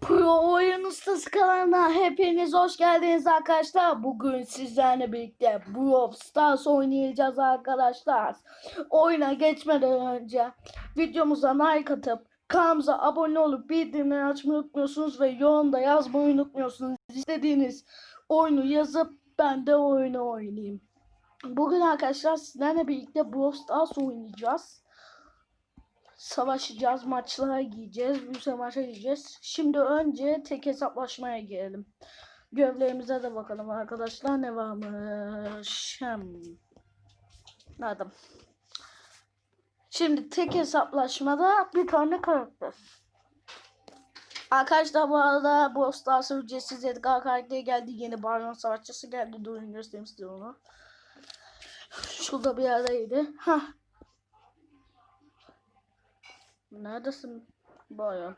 Pro Oyun Ustası kanalına hepiniz hoş geldiniz arkadaşlar. Bugün sizlerle birlikte Brawl Stars oynayacağız arkadaşlar. Oyuna geçmeden önce videomuza like atıp kanalımıza abone olup bildirimleri açmayı unutmuyorsunuz ve yorumda yazmayı unutmuyorsunuz. İstediğiniz oyunu yazıp ben de oyunu oynayayım. Bugün arkadaşlar sizlerle birlikte Brawl Stars oynayacağız savaşacağız, maçlara gideceğiz, bir sürü maça gideceğiz. Şimdi önce tek hesaplaşmaya girelim. Görevlerimize de bakalım arkadaşlar ne varmış. Hem. Adam. Şimdi tek hesaplaşmada bir tane karakter. Arkadaşlar bu arada Brawl Stars ücretsiz Edgar karakteri geldi. Yeni Baron Savaşçısı geldi. Durun göstereyim size onu. Şurada bir yerdeydi. Hah Neredesin bayağı?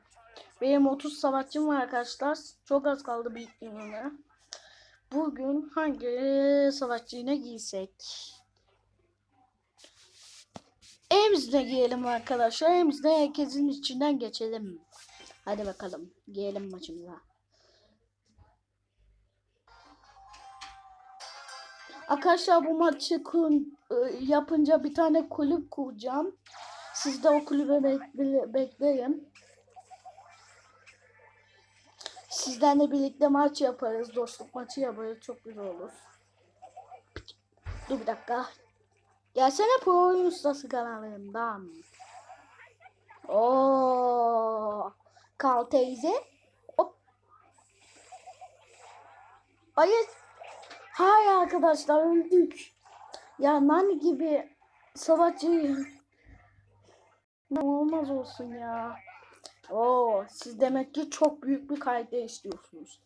Benim 30 savaşçım var arkadaşlar. Çok az kaldı bittiğine. Bugün hangi savaşçıyla giysek? Emz'le giyelim arkadaşlar. Emz'le herkesin içinden geçelim. Hadi bakalım. Giyelim maçımıza. Arkadaşlar bu maçı ı, yapınca bir tane kulüp kuracağım. Siz de o kulübe bekle, bekleyin. Sizlerle birlikte maç yaparız. Dostluk maçı yaparız. Çok güzel olur. Dur bir dakika. Gelsene Pro Oyun Ustası kanalından. Oo, Kal teyze. Hop. Hayır. Hayır arkadaşlar öldük. Ya Nani gibi savaşçı ne olmaz olsun ya. Oo, siz demek ki çok büyük bir karakter istiyorsunuz.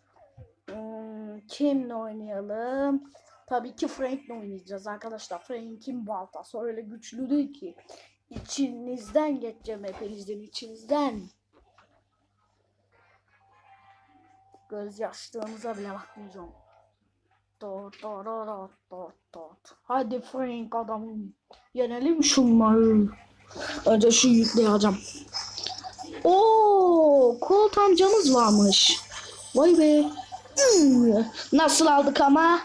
Hmm, kimle oynayalım? Tabii ki Frank'le oynayacağız arkadaşlar. Frank'in baltası öyle güçlü değil ki. İçinizden geçeceğim hepinizin içinizden. Gözyaşlarınıza bile bakmayacağım. Dot dot dot dot dot. Hadi Frank adamım. Yenelim şunları. Önce şu yükleyi alacağım. Oo, Colt amcamız varmış. Vay be. Hmm, Nasıl aldık ama?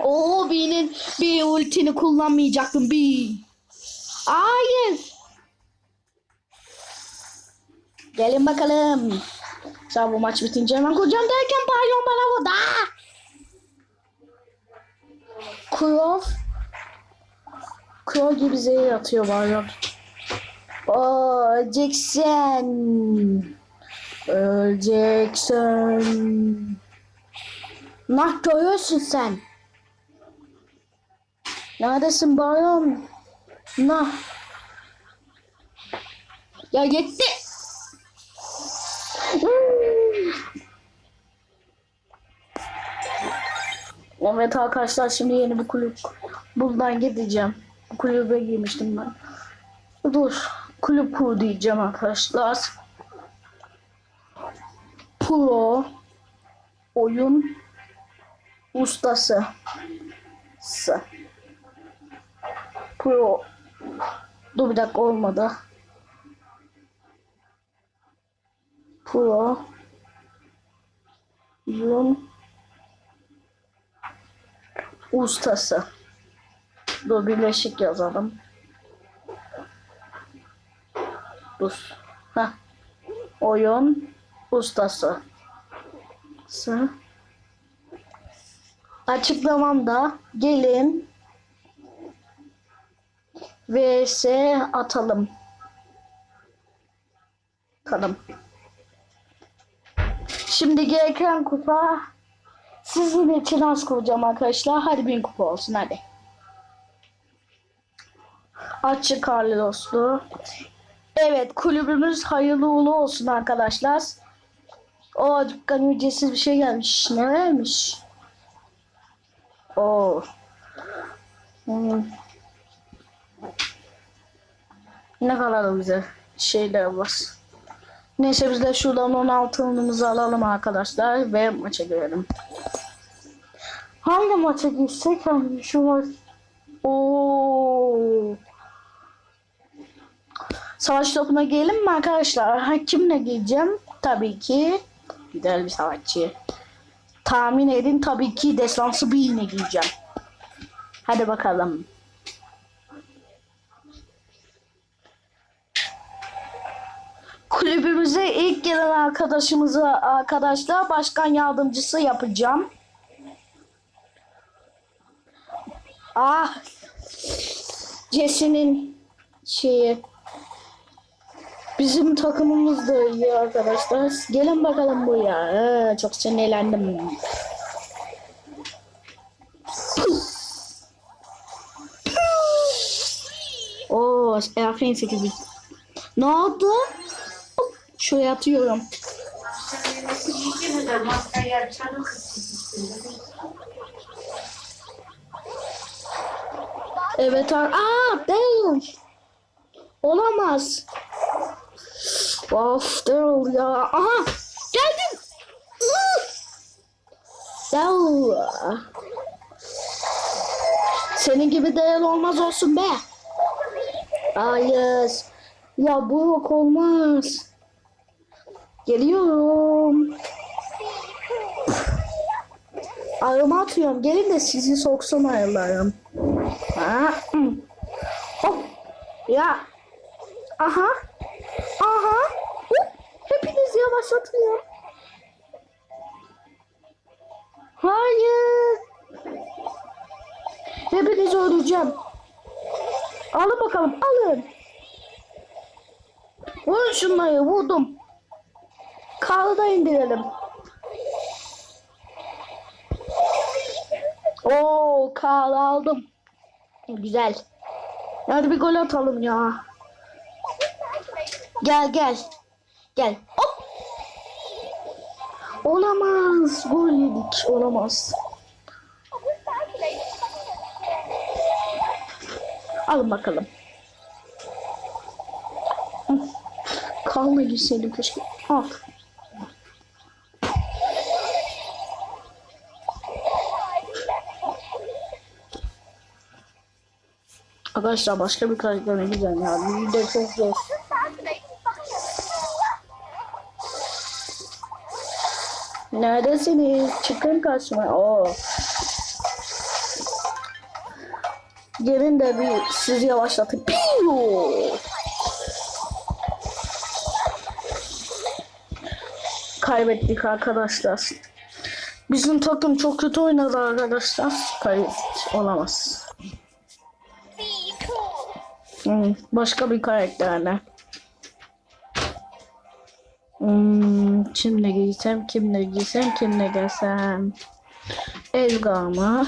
Oo, birinin bir ultini kullanmayacaktım bir. Hayır. Gelin bakalım. Sen bu maç bitince hemen kuracağım derken Baryon bana vurdu. Aa! Crow gibi zehir atıyor. Oo, öleceksin. Öleceksin. Nah görüyorsun sen. Neredesin Baryon? Nah. Ya gitti. Evet arkadaşlar şimdi yeni bir kulüp buradan gideceğim. Kulübe girmiştim ben. Dur kulüp kur diyeceğim arkadaşlar. Pro oyun ustası. S. Pro. Dur bir dakika olmadı. Pro oyun ustası. Dur birleşik yazalım. Dur. Heh. Oyun ustası. Sı. Açıklamamda gelin vs atalım. Atalım. Şimdi gereken kupa sizin için az kuracağım arkadaşlar. Hadi bin kupa olsun hadi. Açık Carlos'lu. Evet kulübümüz hayırlı uğurlu olsun arkadaşlar. O dükkan ücretsiz bir şey gelmiş. Ne vermiş? Oo. Hmm. Ne kadar da güzel şeyler var. Neyse biz de şuradan 16 yılımızı alalım arkadaşlar ve maça girelim. Hangi maça? Hangi şu maç? Oo. Savaş topuna gelelim mi arkadaşlar? Ha, kimle geleceğim? tabii ki güzel bir savaşçı. Tahmin edin tabii ki destansı bir iğne giyeceğim. Hadi bakalım. Kulübümüze ilk gelen arkadaşımızı arkadaşlar başkan yardımcısı yapacağım. Ah. Jesse'nin şeyi. Bizim takımımız da iyi arkadaşlar. Gelin bakalım buraya. Ee, çok sinirlendim. Oo, aferin 8 bin. Ne oldu? Şuraya atıyorum. Evet. Aa, Daryl. Olamaz. Of Daryl. Aha. Geldim. Daryl. Senin gibi Daryl olmaz olsun be. Hayır. Ya bu yok olmaz. Geliyorum. Arama atıyorum. Gelin de sizi soksun ayarlarım. Ha. Hop. Ya. Aha. Aha. Hepiniz yavaşlatıyor. Hayır. Hepinizi öldüreceğim. Alın bakalım. Alın. Vurun şunları. Vurdum. Karlı da indirelim. Oo, Karlı aldım. Güzel. Hadi bir gol atalım ya. Gel gel. Gel. Hop. Olamaz. Gol yedik. Olamaz. Alın bakalım. Kalma girseydim keşke. Al. Arkadaşlar başka bir karakter ne güzel ya. Bir de çok zor. Neredesiniz? Çıkın karşıma. Oo. Gelin de bir sizi yavaşlatın. Piyo! Kaybettik arkadaşlar. Bizim takım çok kötü oynadı arkadaşlar. Kaybettik. Olamaz. Hmm, başka bir karakterle. Hmm, kimle giysem, kimle giysem, kimle gelsem. Ezga mı?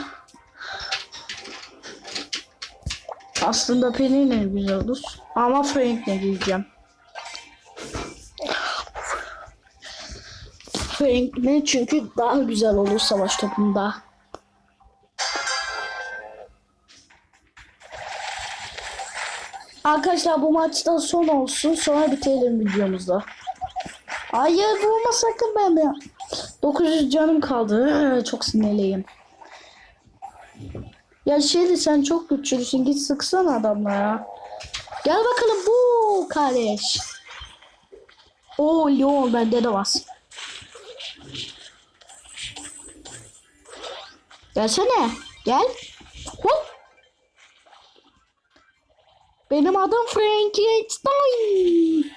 Aslında Penny ne güzel olur. Ama Frank ne giyeceğim. Frank ne? Çünkü daha güzel olur savaş topunda. Arkadaşlar bu maçta son olsun. Sonra bitirelim videomuzda. Hayır vurma sakın beni. 900 canım kaldı. Çok sinirliyim. Ya şeydi sen çok güçlüsün. Git sıksana adamlara. Gel bakalım bu kardeş. Oo Leon bende de var. Gelsene. Gel. Hop. Benim adım Frankenstein.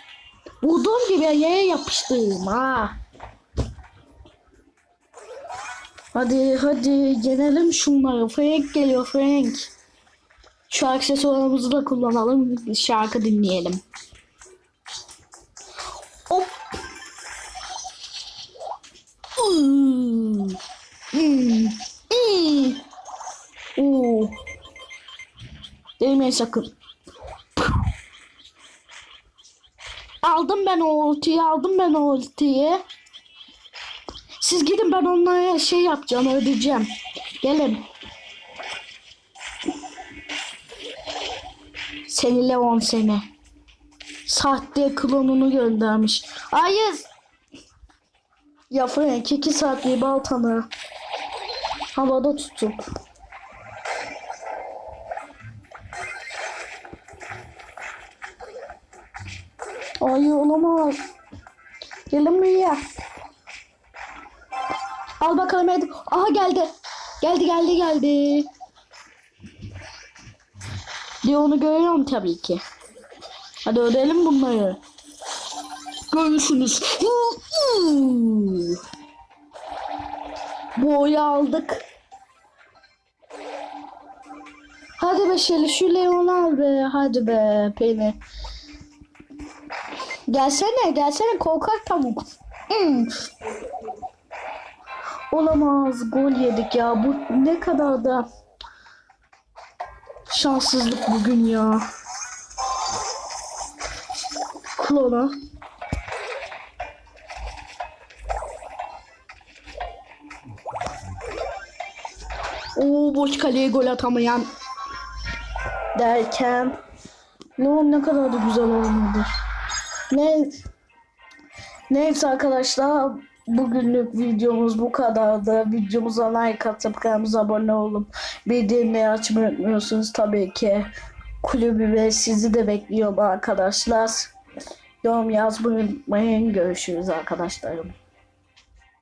Vurduğum gibi yere yapıştım ha. Hadi hadi yenelim şunları. Frank geliyor Frank. Şu aksesuarımızı da kullanalım. Şarkı dinleyelim. Hop. Hmm. Hmm. Hmm. Oo. Değmeyin sakın. Aldım ben o ultiyi, aldım ben o ultiyi. Siz gidin ben onlara şey yapacağım, ödeyeceğim. Gelin. Seni Leon seni. Sahte klonunu göndermiş. Hayır. Ya Frank iki saat bir baltanı havada tutup. Ay olamaz. Gelin ya. Al bakalım hadi. Aha geldi. Geldi geldi geldi. Leon'u görüyorum tabii ki. Hadi ödeyelim bunları. Görürsünüz. Bu oyu aldık. Hadi be Şeli şu Leon'u al be. Hadi be Penny. Gelsene gelsene korkak tavuk. Hmm. Olamaz gol yedik ya. Bu ne kadar da şanssızlık bugün ya. Klona. Oo boş kaleye gol atamayan derken Leon ne kadar da güzel oynadı. Ne Neyse arkadaşlar bugünlük videomuz bu kadardı. Videomuza like atıp kanalımıza abone olup bildirimleri açmayı unutmuyorsunuz tabii ki. Kulübü ve sizi de bekliyorum arkadaşlar. Yorum yazmayı unutmayın. Görüşürüz arkadaşlarım.